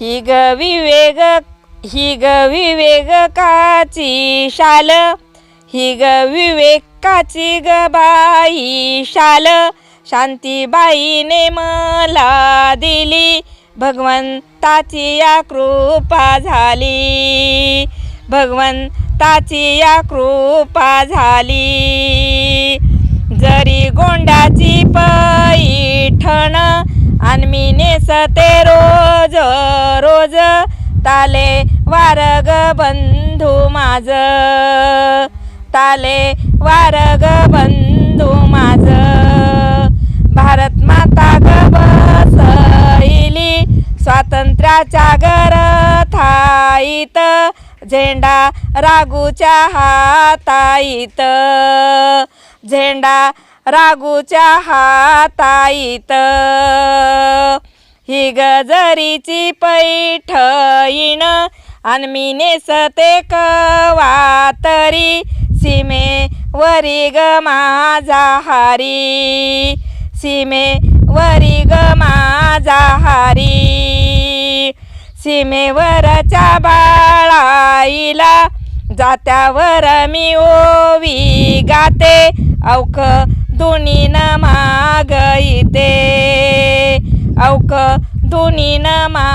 ही ग विवेग ही ग विवेकाची शाल. ही ग विवेकाची ग बाई शाल. शांतीबाईने मला दिली भगवंताची या कृपा झाली. भगवंताची या कृपा झाली. आणि मी नेसते रोज रोज ताले वारग बंधू माझ. ताले वारग बंधू माझ. भारत माता ग बसली स्वातंत्र्याच्या गरथाईत झेंडा रागूच्या हाताईत. झेंडा रागूच्या हाताईत. ही गजरीची पैठईण आणि मी नेसते कवा तरी सीमेवरी ग माझा हारी. सीमेवरी ग माझा हारी. सीमेवरच्या बाळाईला जात्यावर मी ओवी गाते. अवक दुनीन मागईते अवक न मा